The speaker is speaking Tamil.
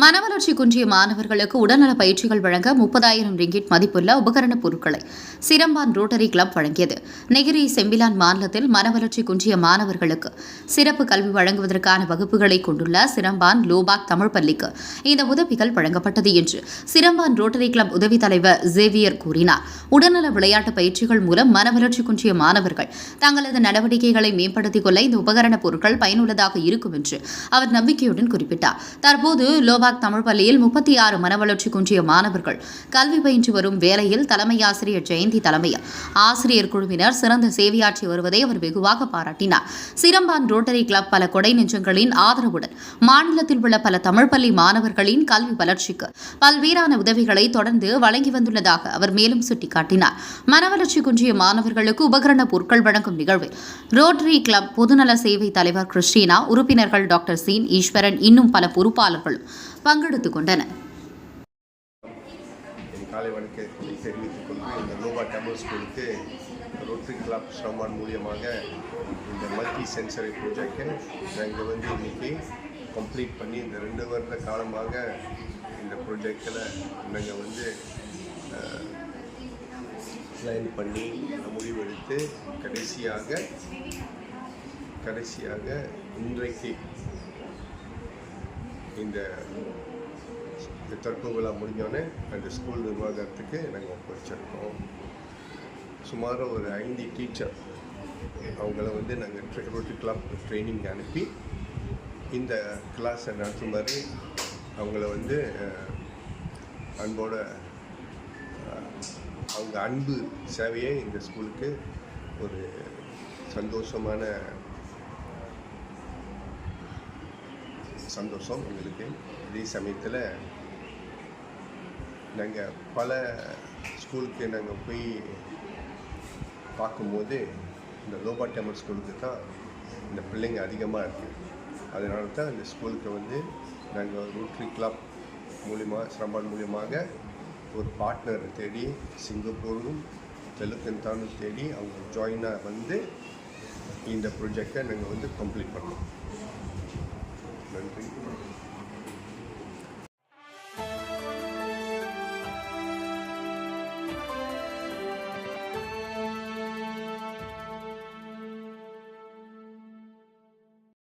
மனவளர்ச்சி குன்றிய மாணவர்களுக்கு உடல்நல பயிற்சிகள் வழங்க முப்பதாயிரம் ரிங்கிட் மதிப்புள்ள உபகரணப் பொருட்களை சிரம்பான் ரோட்டரி கிளப் வழங்கியது. நெகிரி செம்பிலான் மாநிலத்தில் மனவளர்ச்சி குன்றிய மாணவர்களுக்கு சிறப்பு கல்வி வழங்குவதற்கான வகுப்புகளை கொண்டுள்ள சிரம்பான் லோபாக் தமிழ் பள்ளிக்கு இந்த உதவிகள் வழங்கப்பட்டது என்று சிரம்பான் ரோட்டரி கிளப் உதவித் தலைவர் ஜேவியர் கூறினார். உடல்நல விளையாட்டு பயிற்சிகள் மூலம் மனவளர்ச்சி குன்றிய மாணவர்கள் தங்களது நடவடிக்கைகளை மேம்படுத்திக் கொள்ள இந்த உபகரணப் பொருட்கள் பயனுள்ளதாக இருக்கும் என்று அவர் நம்பிக்கையுடன் குறிப்பிட்டார். தற்போது லோபாக் தமிழ் பள்ளியில் முப்பத்தி ஆறு மனவளர்ச்சி குன்றிய மாணவர்கள் கல்வி பயின்று வரும் வேளையில் தலைமை ஆசிரியர் ஜெயந்தி தலைமையில் ஆசிரியர் குழுவினர் சிறந்த சேவையாற்றி வருவதை அவர் வெகுவாக பாராட்டினார். சிரம்பான் ரோட்டரி கிளப் பல கொடை நெஞ்சங்களின் ஆதரவுடன் மாநிலத்தில் உள்ள பல தமிழ் பள்ளி மாணவர்களின் கல்வி வளர்ச்சிக்கு பல்வேறான உதவிகளை தொடர்ந்து வழங்கி வந்துள்ளதாக அவர் மேலும் சுட்டிக்காட்டினார். மனவளர்ச்சி குன்றிய மாணவர்களுக்கு உபகரண பொருட்கள் வழங்கும் நிகழ்வில் ரோட்டரி கிளப் பொதுநல சேவை தலைவர் கிறிஸ்டினா உறுப்பினர்கள் டாக்டர் சீன் ஈஸ்வரன் இன்னும் பல பொறுப்பாளர்களும் பங்கெடுத்து கொண்டனர் என் காலை வணக்கத்தை தெரிவித்துக் கொண்டு இந்த நோவா தமிழ் ஸ்கூலுக்கு ரோட்டரி கிளப் ஷமான் மூலியமாக இந்த மல்டி சென்சரி ப்ராஜெக்டை நாங்கள் வந்து இன்றைக்கி கம்ப்ளீட் பண்ணி இந்த ரெண்டு வருட காலமாக இந்த ப்ராஜெக்டில் நாங்கள் வந்து பிளான் பண்ணி முடிவெடுத்து கடைசியாக கடைசியாக இன்றைக்கு இந்த இந்த தடுப்பு விழா முடிஞ்சோடனே அந்த ஸ்கூல் நிர்வாகத்துக்கு நாங்கள் ஒப்படைச்சிருக்கோம். சுமார் ஒரு ஐந்து டீச்சர் அவங்கள வந்து நாங்கள் ரோட்டரி கிளப் ட்ரைனிங் அனுப்பி இந்த கிளாஸை நடத்துமாறு அவங்கள வந்து அன்போட அவங்க அன்பு சேவையை இந்த ஸ்கூலுக்கு ஒரு சந்தோஷமான சந்தோஷம் எங்களுக்கு. அதே சமயத்தில் நாங்கள் பல ஸ்கூலுக்கு நாங்கள் போய் பார்க்கும்போது இந்த லோபா டெம்பர் ஸ்கூலுக்கு தான் இந்த பிள்ளைங்க அதிகமாக இருக்குது அதனால தான் இந்த ஸ்கூலுக்கு வந்து நாங்கள் ரோட்ரி கிளப் மூலிமா சிரம்பான் மூலியமாக ஒரு பார்ட்னர் தேடி சிங்கப்பூரும் தெலுக்கந்தானும் தேடி அவங்க ஜாயினாக வந்து இந்த ப்ரொஜெக்டை நாங்கள் வந்து கம்ப்ளீட் பண்ணோம். Não tem problema.